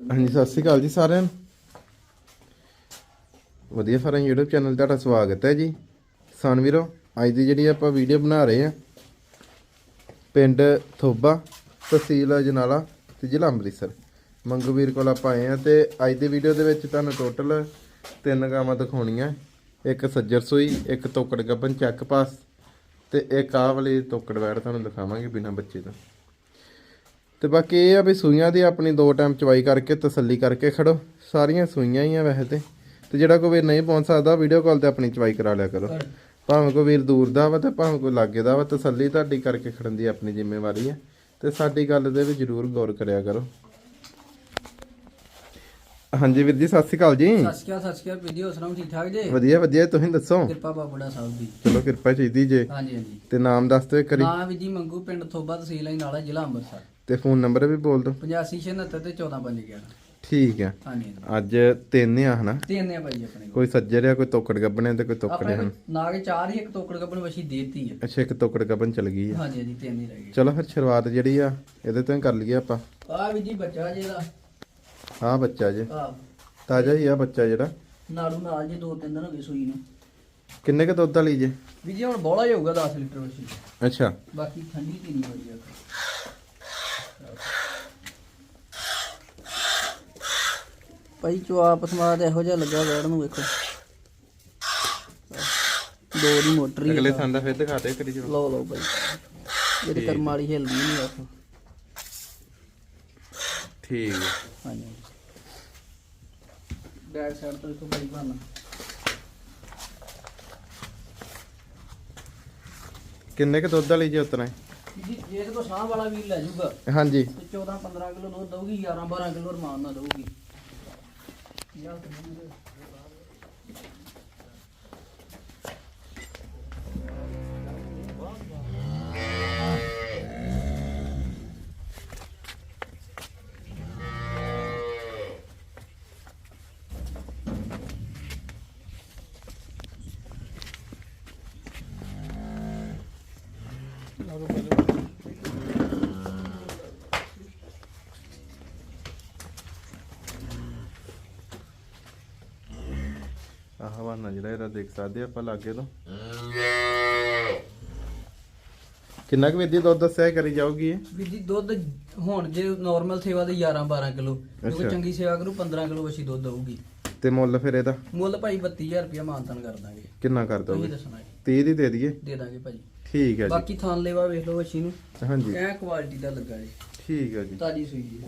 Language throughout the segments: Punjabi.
ਹਾਂਜੀ, ਸਤਿ ਸ਼੍ਰੀ ਅਕਾਲ ਜੀ ਸਾਰਿਆਂ ਨੂੰ। ਵਧੀਆ ਫਰਨ YouTube ਚੈਨਲ ਤੇ ਤੁਹਾਡਾ ਸਵਾਗਤ ਹੈ ਜੀ। ਕਿਸਾਨ ਵੀਰੋ, ਅੱਜ ਦੀ ਜਿਹੜੀ ਆਪਾਂ ਵੀਡੀਓ ਬਣਾ ਰਹੇ ਆ ਪਿੰਡ ਥੋਬਾ ਤਹਿਸੀਲ ਅਜਨਾਲਾ ਤੇ ਜ਼ਿਲ੍ਹਾ ਅੰਮ੍ਰਿਤਸਰ। ਮੰਗੂ ਵੀਰ ਕੋਲ ਆਪਾਂ ਆਏ ਆ ਤੇ ਅੱਜ ਦੀ ਵੀਡੀਓ ਦੇ ਵਿੱਚ ਤੁਹਾਨੂੰ ਟੋਟਲ ਤਿੰਨ ਗਾਵਾਂ ਦਿਖਾਉਣੀਆਂ। ਇੱਕ ਸੱਜਰ ਸੂਈ, ਇੱਕ ਤੋਕੜ ਗੱਬਨ ਚੱਕ ਪਾਸ ਤੇ ਇੱਕ ਆਹ ਵਾਲੀ ਤੋਕੜ ਵੈੜ ਤੁਹਾਨੂੰ ਦਿਖਾਵਾਂਗੇ ਬਿਨਾਂ ਬੱਚੇ ਤੋਂ। ਤੇ ਬਾਕੀ ਇਹ ਆ ਵੀ ਸੂਈਆਂ ਦੀ ਆਪਣੀ ਦੋ ਟਾਈਮ ਚਵਾਈ ਕਰਕੇ ਤਸੱਲੀ ਕਰਕੇ ਖੜੋ। ਸਾਰੀਆਂ ਸੂਈਆਂ ਹੀ ਆ ਵੈਸੇ ਤੇ। ਤੇ ਜਿਹੜਾ ਕੋਈ ਵੀਰ ਨਹੀਂ ਪਹੁੰਚ ਸਕਦਾ ਵੀਡੀਓ ਕਾਲ ਤੇ ਆਪਣੀ ਚਵਾਈ ਕਰਾ ਲਿਆ ਕਰੋ। ਭਾਵੇਂ ਕੋਈ ਵੀਰ ਦੂਰ ਦਾ ਵਾ ਤੇ ਭਾਵੇਂ ਕੋਈ ਲਾਗੇ ਦਾ ਵਾ, ਤਸੱਲੀ ਤੁਹਾਡੀ ਕਰਕੇ ਖੜਨ ਦੀ ਆਪਣੀ ਜ਼ਿੰਮੇਵਾਰੀ ਹੈ ਤੇ ਸਾਡੀ ਗੱਲ ਦੇ ਵੀ ਜ਼ਰੂਰ ਗੌਰ ਕਰਿਆ ਕਰੋ। ਹਾਂਜੀ ਵੀਰ ਜੀ ਸਤਿ ਸ਼੍ਰੀ ਅਕਾਲ ਜੀ। ਸਤਿ ਸ਼੍ਰੀ ਅਕਾਲ ਸਤਿ ਸ਼੍ਰੀ ਅਕਾਲ। ਵੀਡੀਓ ਸੁਣਾਓ ਠੀਕ ਠਾਕ ਜੇ? ਵਧੀਆ ਵਧੀਆ ਤੁਸੀਂ ਦੱਸੋ? ਕਿਰਪਾ ਬਾਬੜਾ ਸਾਹਿਬ ਦੀ। ਚਲੋ ਕਿਰਪਾ ਚਾਹੀਦੀ ਜੇ। ਹਾਂਜੀ ਹਾਂਜੀ। ਤੇ ਨਾਮ ਦੱਸ ਦਿਓ ਇੱਕ ਵਾਰੀ। ਨਾਮ ਵੀ ਜੀ ਮੰਗੂ ਪਿੰਡ ਥੋਬਾ ਤਹਿਸੀਲ ਨਾਲਾ ਜ਼ਿਲ੍ਹਾ ਅੰਮ੍ਰਿਤਸਰ। ਤੇ ਫੋਨ ਨੰਬਰ ਵੀ ਬੋਲ ਦਿਓ। 8596 ਤੇ 1451 ਠੀਕ ਆ ਹਾਂਜੀ ਅੱਜ ਤਿੰਨ ਆ ਹਨਾ? ਤਿੰਨ ਆ ਭਾਈ ਆਪਣੇ ਕੋਈ ਸੱਜਰ ਆ ਕੋਈ ਤੋਕੜ ਗੱਬਣੇ ਤੇ ਕੋਈ ਤੋਕੜੇ ਹਨ? ਨਾਗ ਚਾਰ ਹੀ ਇੱਕ ਤੋਕੜ ਕੱਪਣ ਵਸ਼ੀ ਦੇਤੀ ਹੈ ਅੱਛਾ ਇੱਕ ਤੋਕੜ ਗੱਬਨ ਚਲ ਗਈ ਆ। ਹਾਂਜੀ ਹਾਂਜੀ ਤਿੰਨ ਹੀ ਰਹਿ ਗਏ। ਚਲੋ ਫਿਰ ਸ਼ੁਰੂਆਤ ਜਿਹੜੀ ਆ ਇਹਦੇ ਤੋਂ ਹੀ ਕਰ ਲਈਏ ਆਪਾਂ। ਆ ਵੀ ਜੀ ਬੱਚਾ ਜਿਹਦਾ ਆਹ ਬੱਚਾ ਜੇ। ਆ ਤਾਜ਼ਾ ਹੀ ਆ ਬੱਚਾ ਜਿਹੜਾ। ਨਾੜੂ ਨਾਲ ਜੇ ਦੋ ਤਿੰਨ ਦਿਨ ਹੋ ਗਏ ਸੂਈ ਨੂੰ। ਕਿੰਨੇ ਕ ਦੁੱਧ ਵਾਲੀ ਜੇ? ਵੀ ਜੀ ਹੁਣ ਬੋਲਾ ਹੀ ਹੋਊਗਾ 10 ਲੀਟਰ ਵਸ਼ੀ ਅੱਛਾ। ਬਾਕੀ ਠੰਡੀ ਪੀਣੀ ਵਧੀਆ ਭਾਈ ਚਵਾ ਪਸਮਾਦ ਇਹੋ ਜਿਹਾ ਲੱਗਾ ਵੈੜ ਨੂੰ ਵੇਖੋ। ਦੋ ਦੀ ਮੋਟਰ ਹੀ ਅਗਲੇ ਆ। ਥਾਂ ਦਾ ਫਿਰ ਦਿਖਾ ਦੇ ਕਰੀ ਚਲੋ ਲਓ ਲਓ ਭਾਈ। ਇਹਦੇ ਕਰਮ ਵਾਲੀ ਹਿਲਦੀ ਨਹੀਂ ਵੇਖੋ। ਠੀਕ। ਆ। ਹਾਂਜੀ। ਬੈਕ ਸਾਈਡ ਤੋਂ ਕਿੰਨੇ ਕ ਦੁੱਧ ਵਾਲੀ ਜੇ ਉਤਨਾ ਜੀ ਜੇ ਇਹਦੇ ਕੋ ਸਾਹ ਵਾਲਾ ਵੀ ਲੈ ਜਾਊਗਾ ਹਾਂਜੀ। ਤੇ 14 15 ਕਿਲੋ ਦੁੱਧ ਦਊਗੀ 11 12 ਕਿਲੋ ਰਮਾਨ ਨਾਲ ਦਊਗੀ। ਯਾਰ ਆਹ ਹਵਾਨਾ ਜਿਹੜਾ ਇਹਦਾ ਦੇਖ ਸਕਦੇ ਆਪਾਂ ਲਾਗੇ ਤੋਂ। ਕਿੰਨਾ ਕੁ ਵਿਧੀ ਦੁੱਧ ਦੱਸਿਆ ਕਰੀ ਜਾਊਗੀ ਇਹ? ਵੀ ਜੀ ਦੁੱਧ ਹੁਣ ਜੇ ਨਾਰਮਲ ਸੇਵਾ ਦੇ 11 12 ਕਿਲੋ ਅੱਛਾ। ਚੰਗੀ ਸੇਵਾ ਕਰੂ 15 ਕਿਲੋ ਵਸ਼ੀ ਦੁੱਧ ਦਊਗੀ। ਤੇ ਮੁੱਲ ਫਿਰ ਇਹਦਾ? ਮੁੱਲ ਭਾਈ 32000 ਰੁਪਇਆ ਮਾਨਤਨ ਕਰ ਦਾਂਗੇ। ਕਿੰਨਾ ਕਰ ਤੁਸੀਂ ਦੋਗੇ? ਦੱਸਣਾ ਜੀ। 30 ਦੀ ਦੇ ਦਈਏ। ਦੇ ਦਾਂਗੇ ਭਾਜੀ ਠੀਕ ਹੈ ਜੀ। ਬਾਕੀ ਥਾਨ ਲੈਵਾ ਵੇਖ ਲਓ ਵਸ਼ੀ ਨੂੰ। ਹਾਂਜੀ। ਐ ਕੁਆਲਿਟੀ ਦਾ ਲੱਗਾ ਜੀ। ਠੀਕ ਹੈ ਜੀ। ਤਾਜੀ ਸੂਈ ਜੀ।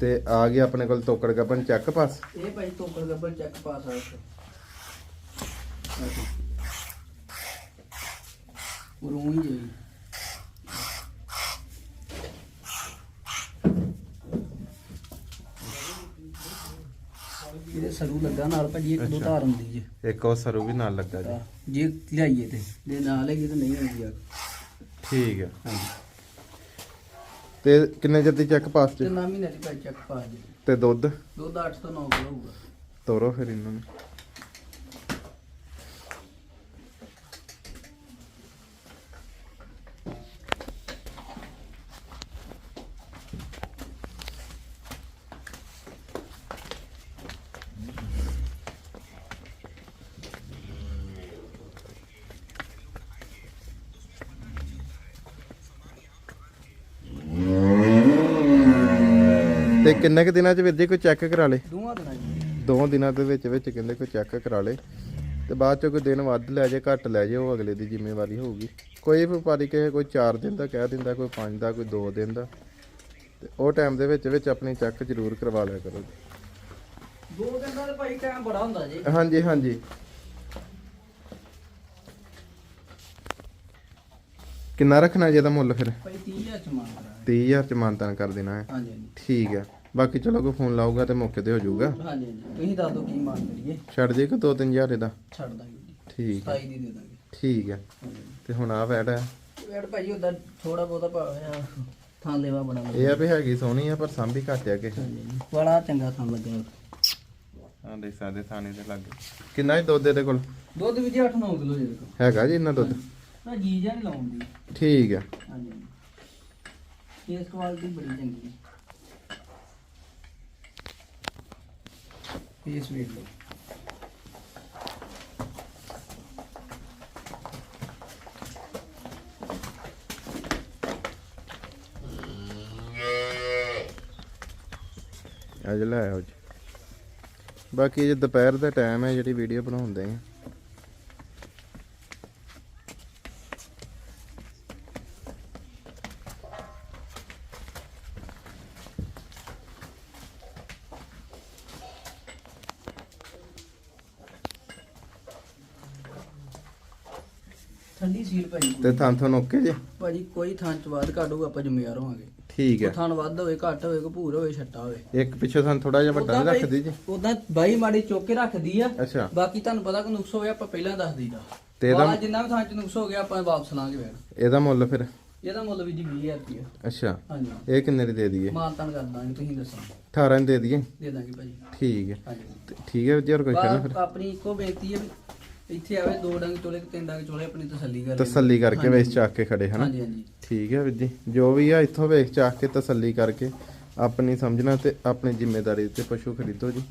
ਤੇ ਆ ਗਿਆ ਆਪਣੇ ਕੋਲ ਤੋਕੜ ਗੱਬਨ ਚੱਕ ਪਾਸ ਇਹ ਭਾਈ ਤੋਕੜ ਗੱਬਰ ਚੈੱਕ ਪਾਸ ਆ ਉਰੋਂ ਹੀ ਜੀ ਇਹਦੇ ਸਰੂ ਲੱਗਾ ਨਾਲ ਭਾਜੀ ਇੱਕ ਦੋ। ਧਾਰ ਹੁੰਦੀ ਜੇ। ਇੱਕ ਉਹ ਸਰੂ ਵੀ ਨਾਲ ਲੱਗਾ ਜੀ। ਜੇ ਲਿਆਈਏ ਤੇ। ਜੇ ਨਾਲ ਹੈਗੀ ਤਾਂ ਨਹੀਂ ਹੁੰਦੀ ਆ। ਠੀਕ ਹੈ ਹਾਂਜੀ। ਤੇ ਕਿੰਨੇ ਚਿਰ ਦੀ ਚੱਕ ਪਾਸ ਤੇ ਨਾ ਮਹੀਨੇ ਦੀ ਭਾਈ ਚੈੱਕ ਪਾ ਜੀ ਤੇ ਦੁੱਧ? ਦੁੱਧ 8 ਤੋਂ 9 ਕਿਲੋ ਹੋਊਗਾ। ਤੋਰੋ ਫਿਰ ਇਹਨਾਂ ਨੂੰ ਤੇ ਕਿੰਨੇ ਕੁ ਦਿਨਾਂ ਚ ਵੀਰ ਜੀ ਕੋਈ ਚੈੱਕ ਕਰਾ ਲੇ? ਦੋਵਾਂ ਦਿਨਾਂ ਜੀ ਦੋ ਦਿਨਾਂ ਦੇ ਵਿੱਚ ਵਿੱਚ ਕਹਿੰਦੇ ਕੋਈ ਚੈੱਕ ਕਰਾ ਲੇ। ਤੇ ਬਾਅਦ ਚ ਕੋਈ ਦਿਨ ਵੱਧ ਲੈ ਜੇ ਘੱਟ ਲੈ ਜੇ ਉਹ ਅਗਲੇ ਦੀ ਜ਼ਿੰਮੇਵਾਰੀ ਹੋਊਗੀ। ਕੋਈ ਵਪਾਰੀ ਕਹੇ ਕੋਈ 4 ਦਿਨ ਦਾ ਕਹਿ ਦਿੰਦਾ ਕੋਈ 5 ਦਾ ਕੋਈ 2 ਦਿਨ ਦਾ। ਤੇ ਉਹ ਟਾਈਮ ਦੇ ਵਿੱਚ ਵਿੱਚ ਆਪਣੀ ਚੈੱਕ ਜ਼ਰੂਰ ਕਰਵਾ ਲਿਆ ਕਰੋ। ਦੋ ਦਿਨ ਦਾ ਤਾਂ ਭਾਈ ਟਾਈਮ ਬੜਾ ਹੁੰਦਾ ਜੀ। ਹਾਂਜੀ ਹਾਂਜੀ। ਕਿੰਨਾ ਰੱਖਣਾ ਜੇ ਇਹਦਾ ਮੁੱਲ ਫਿਰ? ਭਾਈ 30000 ਚ ਕਰਾਂਗੇ 30000 ਚ ਮਾਨਤਾਨ ਕਰ ਦੇਣਾ ਹੈ। ਹਾਂਜੀ ਹਾਂਜੀ। ਠੀਕ ਹੈ। ਬਾਕੀ ਚਲੋ ਕੋਈ ਫੋਨ ਲਾਊਗਾ ਤੇ ਮੌਕੇ ਤੇ ਹੋ ਜਾਊਗਾ। ਹਾਂਜੀ ਹਾਂਜੀ। ਤੁਸੀਂ ਦੱਸ ਦਿਓ ਕੀ ਮਾਨ ਕਰੀਏ। ਛੱਡ ਜੇ ਕਿ 2-3000 ਇਹਦਾ। ਛੱਡ ਦਾਂਗੇ ਜੀ। ਠੀਕ ਹੈ 27 ਦੀ ਦੇ ਦਾਂਗੇ। ਠੀਕ ਹੈ ਤੇ ਹੁਣ ਆ ਵੈਟ ਹੈ ਵੇੜ ਭਾਈ ਉਹਦਾ ਥੋੜਾ ਬਹੁਤਾ ਭਾਵੇਂ ਥਾਂ ਲੈਵਾ ਬਣਾ ਲਓ ਇਹ ਆ ਵੀ ਹੈਗੀ ਸੋਹਣੀ ਆ ਪਰ ਸਾਂਭੀ ਘੱਟ ਆ ਕੇ ਬੜਾ ਚੰਗਾ ਥਾਂ ਲੱਗਿਆ ਹਾਂ ਦੇਖ ਸਕਦੇ ਥਾਣੇ ਦੇ ਲੱਗੇ। ਕਿੰਨਾ ਹੀ ਦੁੱਧ ਇਹਦੇ ਕੋਲ? ਦੁੱਧ ਵੀ ਜੀ 8-9 ਕਿਲੋ ਦੇ ਦੇਖੋ। ਹੈਗਾ ਜੀ ਇੰਨਾ ਦੁੱਧ? ਨਾ ਜੀ ਜਾਂ ਨਹੀਂ ਲਾਉਂਦੀ ਠੀਕ ਹੈ ਹਾਂਜੀ ਇਸ ਕੁਆਲਿਟੀ ਬੜੀ ਚੰਗੀ ਹੈ। ਫੇਸ ਵੇਖ ਲਓ ਅੱਜ ਲੈ ਆਓ ਬਾਕੀ ਜੇ ਦੁਪਹਿਰ ਦਾ ਟਾਈਮ ਹੈ, ਜਿਹੜੀ ਵੀਡੀਓ ਬਣਾਉਂਦੇ ਆ। ਠੰਡੀ ਸੀਲ ਭਾਜੀ ਤੇ ਥਾਂ ਤੁਹਾਨੂੰ ਓਕੇ ਜੀ? ਭਾਜੀ ਕੋਈ ਥਾਂ ਚ ਬਾਅਦ ਕਾਢੂਗਾ ਆਪਾਂ ਜ਼ਿੰਮੇਵਾਰ ਹੋਵਾਂਗੇ ਠੀਕ ਹੈ। ਥਾਂ ਵੱਧ ਹੋਵੇ ਘੱਟ ਹੋਵੇ ਕਪੂਰ ਹੋਵੇ ਛੱਟਾ ਹੋਵੇ। ਇੱਕ ਪਿੱਛੇ ਸਾਨੂੰ ਥੋੜਾ ਜਿਹਾ ਵੱਡਾ ਰੱਖਦੀ ਜੀ ਉਦਾਂ ਬਾਈ ਮਾੜੀ ਚੁੱਕ ਕੇ ਰੱਖਦੀ ਆ। ਅੱਛਾ। ਬਾਕੀ ਤੁਹਾਨੂੰ ਪਤਾ ਕਿ ਨੁਕਸ ਹੋਇਆ ਆਪਾਂ ਪਹਿਲਾਂ ਦੱਸ ਦਈਦਾ। ਤੇ ਇਹਦਾ- ਜਿੰਨਾ ਵੀ ਥਾਂ ਚ ਨੁਕਸ ਹੋ ਗਿਆ ਆਪਾਂ ਵਾਪਸ ਲਾਂਗੇ ਵੇਣ ਇਹਦਾ ਮੁੱਲ ਫਿਰ? ਇਹਦਾ ਮੁੱਲ ਵੀ ਜੀ 20000 ਰੁਪਏ ਅੱਛਾ। ਹਾਂਜੀ। ਇਹ ਕਿੰਨੇ ਦੀ ਦੇ ਦਈਏ? ਮਾਨ ਤਾਨ ਕਰ ਦਾਂਗੇ ਤੁਸੀਂ ਦੱਸੋ। 18 ਦੀ ਦਈਏ। ਦੇ ਦਾਂਗੇ ਭਾਜੀ। ਠੀਕ ਹੈ। ਠੀਕ ਹੈ ਜੀ ਹੋਰ ਕੋਈ ਕਹਿਣਾ ਫਿਰ? ਆਪਣੀ ਇੱਕੋ ਬੇਨਤੀ ਹੈ ਵੀ ਇੱਥੇ ਆਵੇ ਦੋ ਡੰਗ ਚੋਲੇ ਤੇ ਤਿੰਨ ਡੰਗ ਚੋਲੇ ਆਪਣੀ ਤਸੱਲੀ ਕਰੇ ਤਸੱਲੀ ਕਰਕੇ ਵੇਚ ਚਾਕ ਕੇ ਖੜੇ ਹਨਾ? ਹਾਂਜੀ ਹਾਂਜੀ। ਠੀਕ ਹੈ ਵੀਰ ਜੀ। ਜੋ ਵੀ ਆ ਇੱਥੋਂ ਵੇਖ ਚਾਕ ਕੇ ਤਸੱਲੀ ਕਰਕੇ ਆਪਣੀ ਸਮਝਣਾ ਤੇ ਆਪਣੀ ਜ਼ਿੰਮੇਵਾਰੀ ਤੇ ਪਸ਼ੂ ਖਰੀਦੋ ਜੀ।